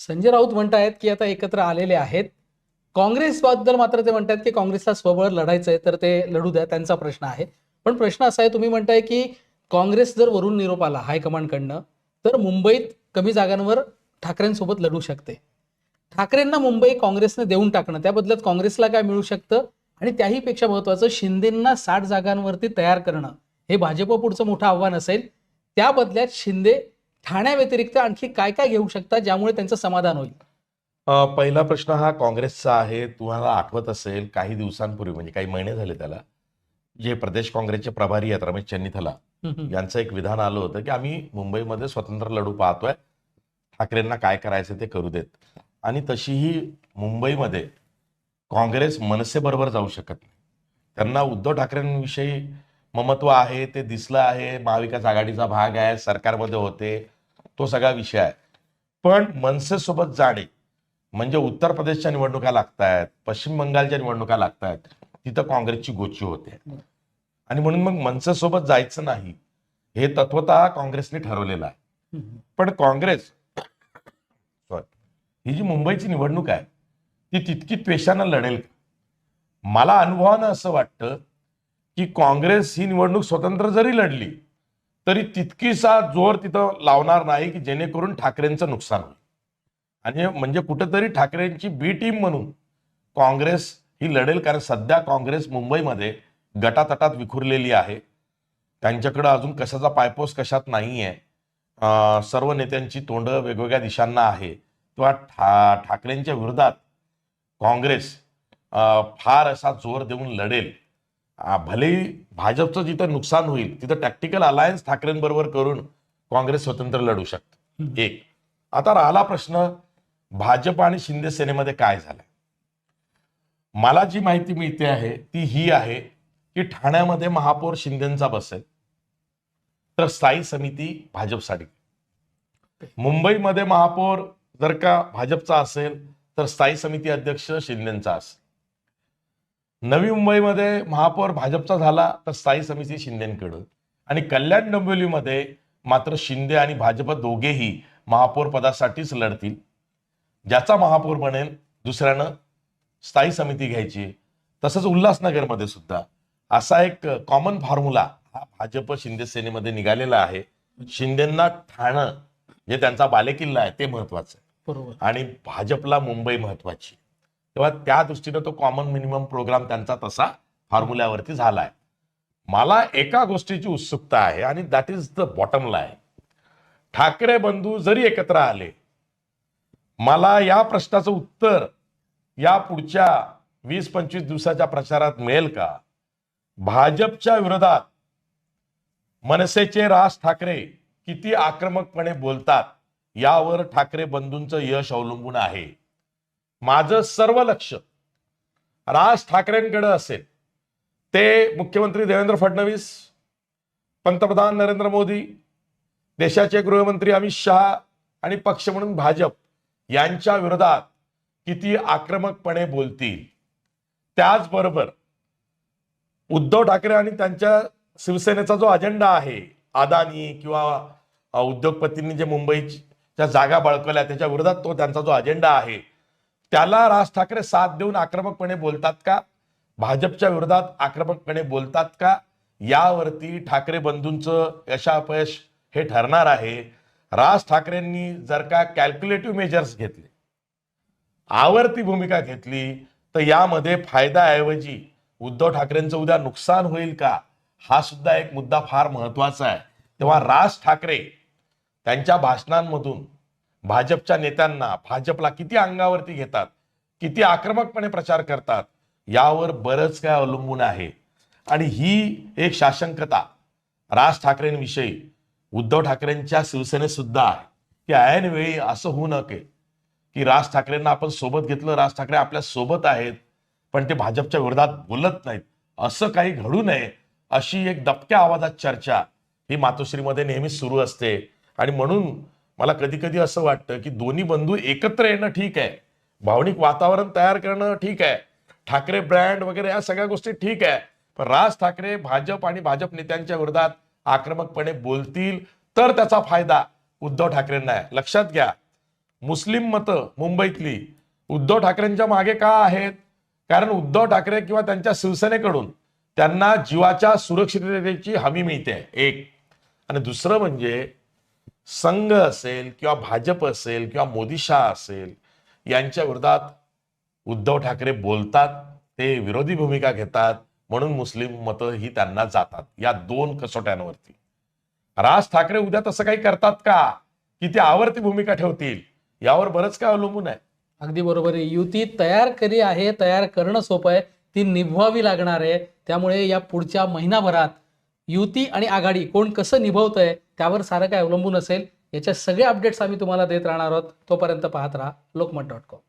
संजय राऊत म्हणतायत की आता एकत्र आलेले आहेत. काँग्रेसबद्दल मात्र ते म्हणतात की काँग्रेसला स्वबळ लढायचं आहे तर ते लढू द्या त्यांचा प्रश्न आहे. पण प्रश्न असा आहे तुम्ही म्हणताय की काँग्रेस जर वरून निरोप आला हायकमांडकडनं तर मुंबईत कमी जागांवर ठाकरेंसोबत लढू शकते. ठाकरेंना मुंबई काँग्रेसने देऊन टाकणं त्या बदल्यात काँग्रेसला काय मिळू शकतं? आणि त्याहीपेक्षा महत्वाचं शिंदेंना साठ जागांवरती तयार करणं हे भाजप पुढचं मोठं आव्हान असेल. त्या बदल्यात शिंदे ठाण्याव्यतिरिक्त आणखी काय काय घेऊ शकतात ज्यामुळे त्यांचं समाधान होईल? पहिला प्रश्न हा काँग्रेसचा आहे. तुम्हाला आठवत असेल काही दिवसांपूर्वी म्हणजे काही महिने झाले त्याला जे प्रदेश काँग्रेसचे प्रभारी आहेत रमेश चन्नीथला यांचं एक विधान आलं होतं की आम्ही मुंबईमध्ये स्वतंत्र लढू पाहतोय. ठाकरेंना काय करायचं ते करू देत. आणि तशीही मुंबईमध्ये काँग्रेस मनसेबरोबर जाऊ शकत नाही. त्यांना उद्धव ठाकरेंविषयी ममत्व आहे ते दिसलं आहे महाविकास आघाडीचा भाग आहे सरकारमध्ये होते. तो सगळा विषय आहे. पण मनसेसोबत जाणे म्हणजे उत्तर प्रदेशच्या निवडणुका लागत आहेत पश्चिम बंगालच्या निवडणुका लागत आहेत तिथं काँग्रेसची गोची होते. आणि म्हणून मग मनसेसोबत जायचं नाही हे तत्वतः काँग्रेसने ठरवलेलं आहे. पण काँग्रेस सॉरी ही जी मुंबईची निवडणूक आहे ती तितकी त्वेषानं लढेल मला अनुभवानं असं वाटतं की काँग्रेस ही निवडणूक स्वतंत्र जरी लढली तरी तितकीसा जोर तिथं लावणार नाही की जेणेकरून ठाकरेंचं नुकसान होईल. आणि म्हणजे कुठेतरी ठाकरेंची बी टीम म्हणून काँग्रेस ही लढेल कारण सध्या काँग्रेस मुंबईमध्ये गटातटात विखुरलेली आहे. त्यांच्याकडं अजून कशाचा पायपोस कशात नाही आहे सर्व नेत्यांची तोंड वेगवेगळ्या दिशांना आहे. किंवा ठा ठाकरेंच्या विरोधात काँग्रेस फार असा जोर देऊन लढेल. भलेही भाजपचं जिथं नुकसान होईल तिथं टॅक्टिकल अलायन्स ठाकरेंबरोबर करून काँग्रेस स्वतंत्र लढू शकतं. एक. आता राहिला प्रश्न भाजप आणि शिंदे सेनेमध्ये काय झालंय? मला जी माहिती मिळते आहे ती ही आहे की ठाण्यामध्ये महापौर शिंदेचा बसेल तर स्थायी समिती भाजपसाठी मुंबईमध्ये महापौर जर का भाजपचा असेल तर स्थायी समिती अध्यक्ष शिंदेचा असेल. नवी मुंबईमध्ये महापौर भाजपचा झाला तर स्थायी समिती शिंदेकडं. आणि कल्याण डोंबिवलीमध्ये मात्र शिंदे आणि भाजप दोघेही महापौर पदासाठीच लढतील. ज्याचा महापौर बनेल दुसऱ्यानं स्थायी समिती घ्यायची. तसंच उल्हासनगरमध्ये सुद्धा. असा एक कॉमन फॉर्म्युला हा भाजप शिंदे सेनेमध्ये निघालेला आहे. शिंदेना ठाणं जे त्यांचा बालेकिल्ला आहे ते महत्वाचं आहे. बरोबर. आणि भाजपला मुंबई महत्वाची तेव्हा त्या दृष्टीनं तो कॉमन मिनिमम प्रोग्राम त्यांचा तसा फॉर्म्युल्यावरती झालाय. मला एका गोष्टीची उत्सुकता आहे आणि that is the bottom line Thackeray बंधू जरी एकत्र आले मला या प्रश्नाचं उत्तर या पुढच्या वीस पंचवीस दिवसाच्या प्रचारात मिळेल का? भाजपच्या विरोधात मनसेचे राज ठाकरे किती आक्रमकपणे बोलतात यावर ठाकरे बंधूंचं यश अवलंबून आहे. माझं सर्व लक्ष राज ठाकरेंकडे असेल. ते मुख्यमंत्री देवेंद्र फडणवीस पंतप्रधान नरेंद्र मोदी देशाचे गृहमंत्री अमित शहा आणि पक्ष म्हणून भाजप यांच्या विरोधात किती आक्रमकपणे बोलतील. त्याचबरोबर उद्धव ठाकरे आणि त्यांच्या शिवसेनेचा जो अजेंडा आहे अदानी किंवा उद्योगपतींनी जे मुंबईच्या जागा बळकवल्या त्याच्या विरोधात तो त्यांचा जो अजेंडा आहे त्याला राज ठाकरे साथ देऊन आक्रमकपणे बोलतात का? भाजपच्या विरोधात आक्रमकपणे बोलतात का? यावरती ठाकरे बंधूंचं यशापयश हे ठरणार आहे. राज ठाकरेंनी जर का कॅल्क्युलेटिव्ह मेजर्स घेतले आवर्ती भूमिका घेतली तर यामध्ये फायद्याऐवजी उद्धव ठाकरेंचं उद्या नुकसान होईल का? हा सुद्धा एक मुद्दा फार महत्त्वाचा आहे. तेव्हा राज ठाकरे त्यांच्या भाषणांमधून भाजपच्या नेत्यांना भाजपला किती अंगावरती घेतात किती आक्रमकपणे प्रचार करतात यावर बरंच काय अवलंबून आहे. आणि ही एक शासंकता राज ठाकरेंविषयी उद्धव ठाकरेंच्या शिवसेनेत सुद्धा आहे. की ऐन वेळी असं होऊ नये की राज ठाकरेंना आपण सोबत घेतलं राज ठाकरे आपल्यासोबत आहेत पण ते भाजपच्या विरोधात बोलत नाहीत. असं काही घडू नये अशी एक दबक्या आवाजात चर्चा ही मातोश्रीमध्ये नेहमीच सुरू असते. आणि म्हणून मला कधी कधी असं वाटतं की दोन्ही बंधू एकत्र येणं ठीक आहे. भावनिक वातावरण तयार करणं ठीक आहे. ठाकरे ब्रँड वगैरे या सगळ्या गोष्टी ठीक आहे. पण राज ठाकरे भाजप आणि भाजप नेत्यांच्या विरोधात आक्रमकपणे बोलतील तर त्याचा फायदा उद्धव ठाकरेंना आहे. लक्षात घ्या. मुस्लिम मतं मुंबईतली उद्धव ठाकरेंच्या मागे का आहेत? कारण उद्धव ठाकरे किंवा त्यांच्या शिवसेनेकडून त्यांना जीवाच्या सुरक्षिततेची हमी मिळते. एक. आणि दुसरं म्हणजे संघ असेल किंवा भाजप असेल किंवा मोदी शाह असेल यांच्या विरोधात उद्धव ठाकरे बोलतात ते विरोधी भूमिका घेतात म्हणून मुस्लिम मतं ही त्यांना जातात या दोन कसोट्यांवरती. राज ठाकरे उद्या तसं काही करतात का? की ते आवर्ती भूमिका ठेवतील? यावर बरंच काय अवलंबून आहे. अगदी बरोबर आहे. युती तयार करी आहे तयार करणं सोपं आहे ती निभवावी लागणार आहे. त्यामुळे या पुढच्या महिनाभरात युती आणि आघाडी कोण कसं निभवत आहे त्यावर सारं काय अवलंबून असेल याच्या सगळे अपडेट्स आम्ही तुम्हाला देत राहणार आहोत. तोपर्यंत पाहत राहा लोकमत डॉट कॉम